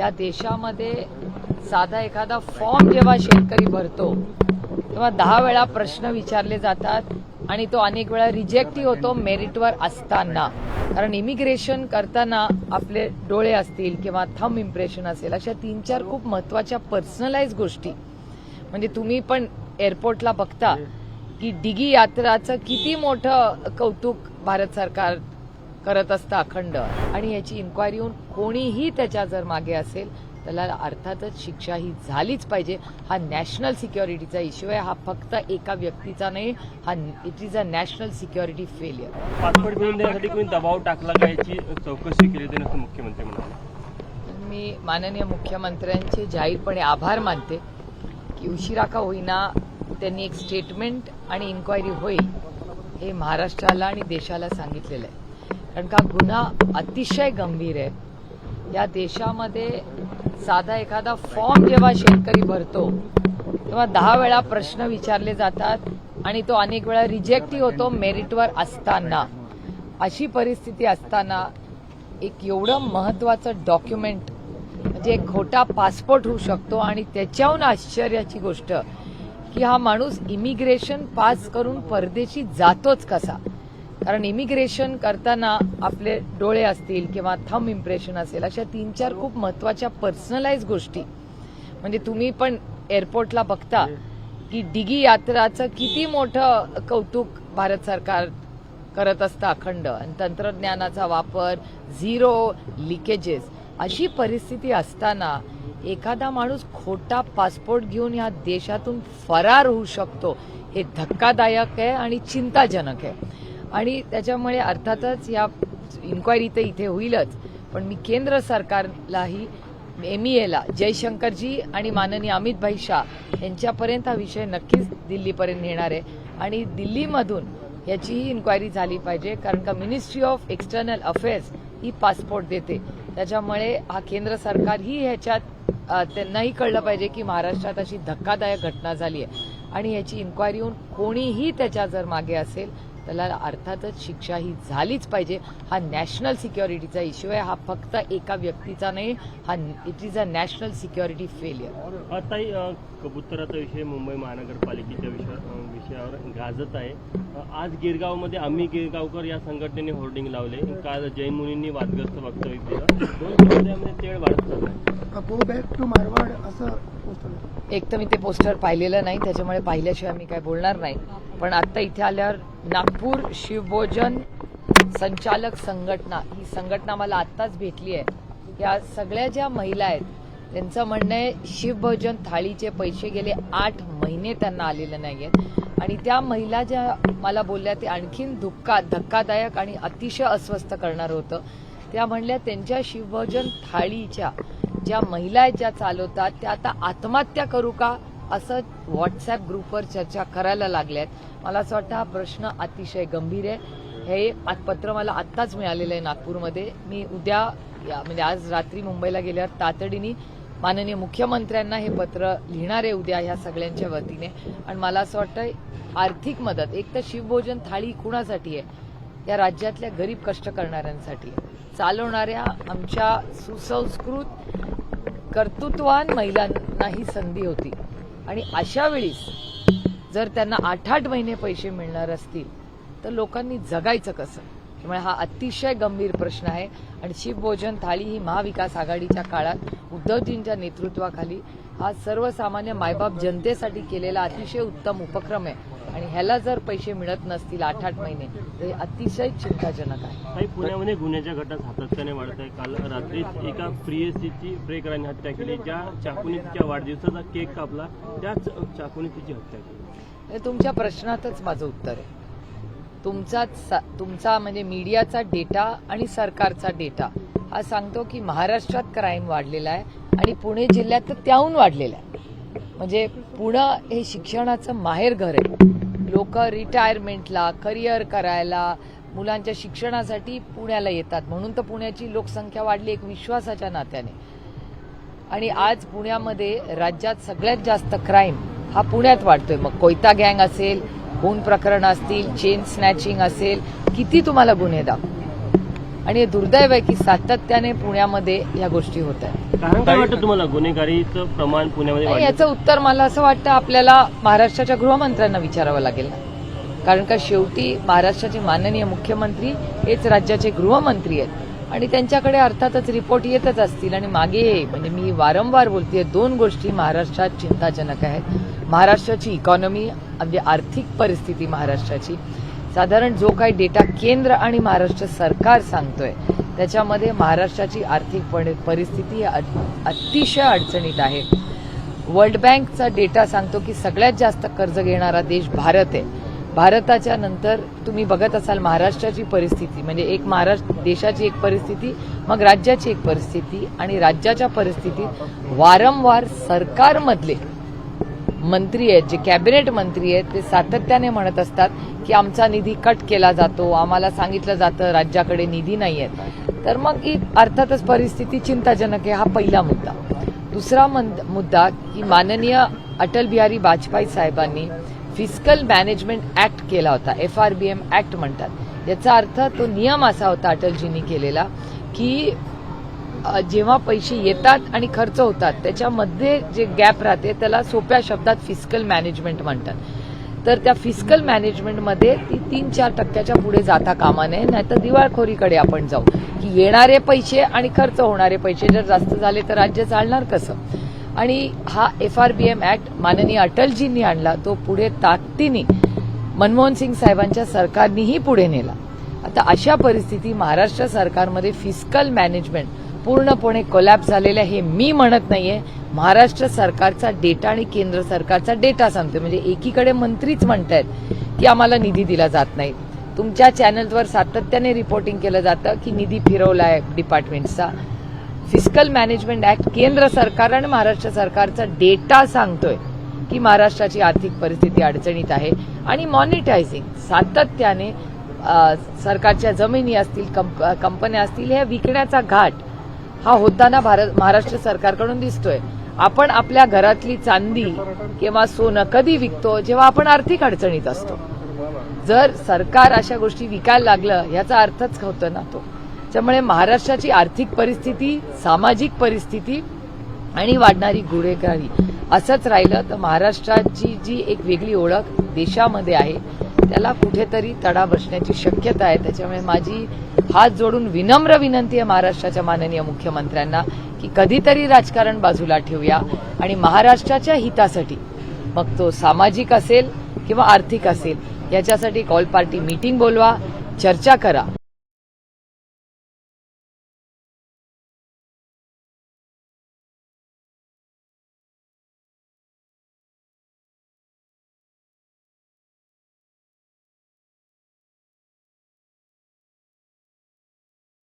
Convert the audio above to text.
या देशामध्ये साधा एखादा फॉर्म जेव्हा शेतकरी भरतो तेव्हा दहा वेळा प्रश्न विचारले जातात आणि तो अनेक वेळा रिजेक्टही होतो मेरिटवर असताना. कारण इमिग्रेशन करताना आपले डोळे असतील किंवा थम इम्प्रेशन असेल अशा तीन चार खूप महत्त्वाच्या पर्सनलाइज गोष्टी. म्हणजे तुम्ही पण एअरपोर्टला बघता की डिगी यात्राचं किती मोठं कौतुक भारत सरकार करत असतं अखंड. आणि याची इन्क्वायरी होऊन कोणीही त्याच्या जर मागे असेल त्याला अर्थातच शिक्षा ही झालीच पाहिजे. हा नॅशनल सिक्युरिटीचा इश्यू आहे. हा फक्त एका व्यक्तीचा नाही हा it is a national security failure passport मिळवून देण्यासाठी कोणी दबाव टाकला का? याची चौकशी केली असं मुख्यमंत्री म्हणाले. मी माननीय मुख्यमंत्र्यांचे जाहीरपणे आभार मानते की उशिरा का होईना त्यांनी एक स्टेटमेंट आणि इन्क्वायरी होईल हे महाराष्ट्राला आणि देशाला सांगितलेलं आहे. कारण का गुन्हा अतिशय गंभीर आहे. या देशामध्ये साधा एखादा फॉर्म जेव्हा शेतकरी भरतो तेव्हा दहा वेळा प्रश्न विचारले जातात आणि तो अनेक वेळा रिजेक्टही होतो मेरिटवर असताना. अशी परिस्थिती असताना एक एवढं महत्वाचं डॉक्युमेंट म्हणजे एक खोटा पासपोर्ट होऊ शकतो आणि त्याच्याहून आश्चर्याची गोष्ट की हा माणूस इमिग्रेशन पास करून परदेशी जातोच कसा? कारण इमिग्रेशन करताना आपले डोळे असतील किंवा थम इम्प्रेशन असेल अशा तीन चार खूप महत्त्वाच्या पर्सनलाइज गोष्टी. म्हणजे तुम्ही पण एअरपोर्टला बघता की डिगी यात्राचं किती मोठं कौतुक भारत सरकार करत असतं अखंड. आणि तंत्रज्ञानाचा वापर झिरो लिकेजेस अशी परिस्थिती असताना एखादा माणूस खोटा पासपोर्ट घेऊन या देशातून फरार होऊ शकतो हे धक्कादायक आहे आणि चिंताजनक आहे. आणि त्याच्यामुळे अर्थातच या इन्क्वायरी तर इथे होईलच. पण मी केंद्र सरकारलाही एम ई एला जयशंकरजी आणि माननीय अमित भाई शाह यांच्यापर्यंत हा विषय नक्कीच दिल्लीपर्यंत नेणार आहे. आणि दिल्लीमधून याचीही इन्क्वायरी झाली पाहिजे कारण का मिनिस्ट्री ऑफ एक्सटर्नल अफेअर्स ही पासपोर्ट देते. त्याच्यामुळे हा केंद्र सरकार ही ह्याच्यात त्यांनाही कळलं पाहिजे की महाराष्ट्रात अशी धक्कादायक घटना झाली आहे. आणि याची इन्क्वायरी होऊन कोणीही त्याच्या जर मागे असेल त्याला अर्थातच शिक्षा ही झालीच पाहिजे. हा नॅशनल सिक्युरिटीचा इश्यू आहे. हा फक्त एका व्यक्तीचा नाही हा it is a national security failure आता कबुतराचा विषय मुंबई महानगरपालिकेच्या विषया विषयावर गाजत आहे. आज गिरगावमध्ये आम्ही गिरगावकर या संघटनेने होर्डिंग लावले. काल जैन मुनींनी वादग्रस्त वक्तव्य केलं. दोन तेढ वाढत चाललाय गो बॅक टू मारवाड असं पोस्टर एक तर मी ते पोस्टर पाहिलेलं नाही त्याच्यामुळे पाहिल्याशिवाय मी काय बोलणार नाही. पण आता इथे आल्यावर नागपूर शिवभोजन संचालक संघटना. ही संघटना मला आत्ताच भेटली आहे. या सगळ्या ज्या महिला आहेत त्यांचं म्हणणं आहे शिवभोजन थाळीचे पैसे गेले आठ महिने त्यांना आलेले नाही आहेत आणि त्या महिला ज्या मला बोलल्या ते आणखीन धुक्का धक्कादायक आणि अतिशय अस्वस्थ करणार होतं. त्या म्हणल्या त्यांच्या शिवभोजन थाळीच्या ज्या महिला आहेत ज्या चालवतात त्या आता आत्महत्या करू का? असं व्हॉट्सअप ग्रुपवर चर्चा करायला लागल्यात. मला असं वाटतं हा प्रश्न अतिशय गंभीर आहे. हे पत्र मला आत्ताच मिळालेलं आहे नागपूरमध्ये. मी उद्या या- म्हणजे आज रात्री मुंबईला गेल्यावर तातडीने माननीय मुख्यमंत्र्यांना हे पत्र लिहिणार आहे उद्या ह्या सगळ्यांच्या वतीने. आणि मला असं वाटतं आर्थिक मदत एक तर शिवभोजन थाळी कुणासाठी आहे? या राज्यातल्या गरीब कष्ट करणाऱ्यांसाठी. आहे. चालवणाऱ्या आमच्या सुसंस्कृत कर्तृत्वान महिलांना ही संधी होती. आणि अशा वेळीस जर त्यांना आठ आठ महिने पैसे मिळणार असतील तर लोकांनी जगायचं कसं? त्यामुळे हा अतिशय गंभीर प्रश्न आहे. आणि शिवभोजन थाळी ही महाविकास आघाडीच्या काळात उद्धवजींच्या नेतृत्वाखाली हा सर्वसामान्य मायबाप जनतेसाठी केलेला अतिशय उत्तम उपक्रम आहे. आणि ह्याला जर पैसे मिळत नसतील आठ आठ महिने तर हे अतिशय चिंताजनक आहे. काही पुण्यामध्ये गुन्ह्याच्या घटना सातत्याने वाढत आहे काल रात्री एका प्रियसीची प्रेकरांनी हत्या केली ज्या चाकूने तिच्या वाढदिवसाचा केक कापला त्याच चाकूने तिची हत्या केली. तुमच्या प्रश्नातच माझं उत्तर आहे. तुमचा तुमचा म्हणजे मीडियाचा डेटा आणि सरकारचा डेटा हा सांगतो की महाराष्ट्रात क्राईम वाढलेला आहे आणि पुणे जिल्ह्यात तर त्याहून वाढलेला आहे. म्हणजे पुणं हे शिक्षणाचं माहेर घर आहे. लोक रिटायरमेंटला करिअर करायला मुलांच्या शिक्षणासाठी पुण्याला येतात. म्हणून तर पुण्याची लोकसंख्या वाढली एक विश्वासाच्या नात्याने. आणि आज पुण्यामध्ये राज्यात सगळ्यात जास्त क्राईम हा पुण्यात वाढतोय. मग कोयता गँग असेल खून प्रकरण असतील चेन स्नॅचिंग असेल किती तुम्हाला गुन्हे दाखव? आणि हे दुर्दैव आहे की सातत्याने पुण्यामध्ये या गोष्टी होत आहेत. कारण काय वाटतं तुम्हाला? गुन्हेगारीचं प्रमाण पुण्यामध्ये याचं उत्तर मला असं वाटतं आपल्याला महाराष्ट्राच्या गृहमंत्र्यांना विचारावं लागेल ना. कारण का शेवटी महाराष्ट्राचे माननीय मुख्यमंत्री हेच राज्याचे गृहमंत्री आहेत. आणि त्यांच्याकडे अर्थातच रिपोर्ट येतच असतील आणि मागे म्हणजे मी वारंवार बोलतेय दोन गोष्टी महाराष्ट्रात चिंताजनक आहेत. महाराष्ट्राची इकॉनॉमी म्हणजे आर्थिक परिस्थिती महाराष्ट्राची साधारण जो काही डेटा केंद्र आणि महाराष्ट्र सरकार सांगतोय त्याच्यामध्ये महाराष्ट्राची आर्थिक परिस्थिती ही अतिशय अडचणीत आहे. वर्ल्ड बँकचा डेटा सांगतो की सगळ्यात जास्त कर्ज घेणारा देश भारत आहे. भारताच्या नंतर तुम्ही बघत असाल महाराष्ट्राची परिस्थिती म्हणजे एक महाराष्ट्र देशाची एक परिस्थिती मग राज्याची एक परिस्थिती आणि राज्याच्या परिस्थितीत वारंवार सरकारमधले मंत्री आहेत जे कॅबिनेट मंत्री आहेत ते सातत्याने म्हणत असतात की आमचा निधी कट केला जातो आम्हाला सांगितलं जातं राज्याकडे निधी नाही आहेत तर मग ही अर्थातच परिस्थिती चिंताजनक आहे हा पहिला मुद्दा. दुसरा मुद्दा की माननीय अटल बिहारी वाजपेयी साहेबांनी फिस्कल मॅनेजमेंट ऍक्ट केला होता F R B M act म्हणतात. याचा अर्थ तो नियम असा होता अटलजींनी केलेला की जेव्हा पैसे येतात आणि खर्च होतात त्याच्यामध्ये जे गॅप राहते त्याला सोप्या शब्दात फिस्कल मॅनेजमेंट म्हणतात. तर त्या फिस्कल मॅनेजमेंटमध्ये ती तीन चार टक्क्याच्या पुढे जाता कामा नये नाहीतर दिवाळखोरीकडे आपण जाऊ. की येणारे पैसे आणि खर्च होणारे पैसे जर जास्त झाले तर राज्य चालणार कसं? आणि हा F R B M act माननीय अटलजींनी आणला तो पुढे ताकदीने मनमोहन सिंग साहेबांच्या सरकारनीही पुढे नेला. आता अशा परिस्थिती महाराष्ट्र सरकारमध्ये फिस्कल मॅनेजमेंट पूर्णपणे कोलॅप्स झालेलं आहे. हे मी म्हणत नाहीये. महाराष्ट्र सरकारचा डेटा आणि केंद्र सरकारचा डेटा सांगतो म्हणजे एकीकडे मंत्रीच म्हणतायत की आम्हाला निधी दिला जात नाही. तुमच्या चॅनलवर सातत्याने रिपोर्टिंग केलं जातं की निधी फिरवलाय डिपार्टमेंटचा फिस्कल मॅनेजमेंट ऍक्ट केंद्र सरकार आणि महाराष्ट्र सरकारचा डेटा सांगतोय की महाराष्ट्राची आर्थिक परिस्थिती अडचणीत आहे. आणि मॉनिटायझिंग सातत्याने सरकारच्या जमिनी असतील कंप- कंपन्या असतील ह्या विकण्याचा घाट हा होताना भारत महाराष्ट्र सरकारकडून दिसतोय. आपण आपल्या घरातली चांदी किंवा सोनं कधी विकतो? जेव्हा आपण आर्थिक अडचणीत असतो. जर सरकार अशा गोष्टी विकायला लागलं याचा अर्थच होतो ना तो त्यामुळे महाराष्ट्राची आर्थिक परिस्थिती सामाजिक परिस्थिती आणि वाढणारी गुन्हेगारी असंच राहिलं तर महाराष्ट्राची जी एक वेगळी ओळख देशामध्ये आहे त्याला कुठेतरी तडा बसण्याची शक्यता आहे. त्याच्यामुळे माझी हात जोडून विनम्र विनंती आहे महाराष्ट्राच्या माननीय मुख्यमंत्र्यांना की कधीतरी राजकारण बाजूला ठेवूया आणि महाराष्ट्राच्या हितासाठी मग तो सामाजिक असेल किंवा आर्थिक असेल याच्यासाठी कॉल पार्टी मीटिंग बोलवा चर्चा करा.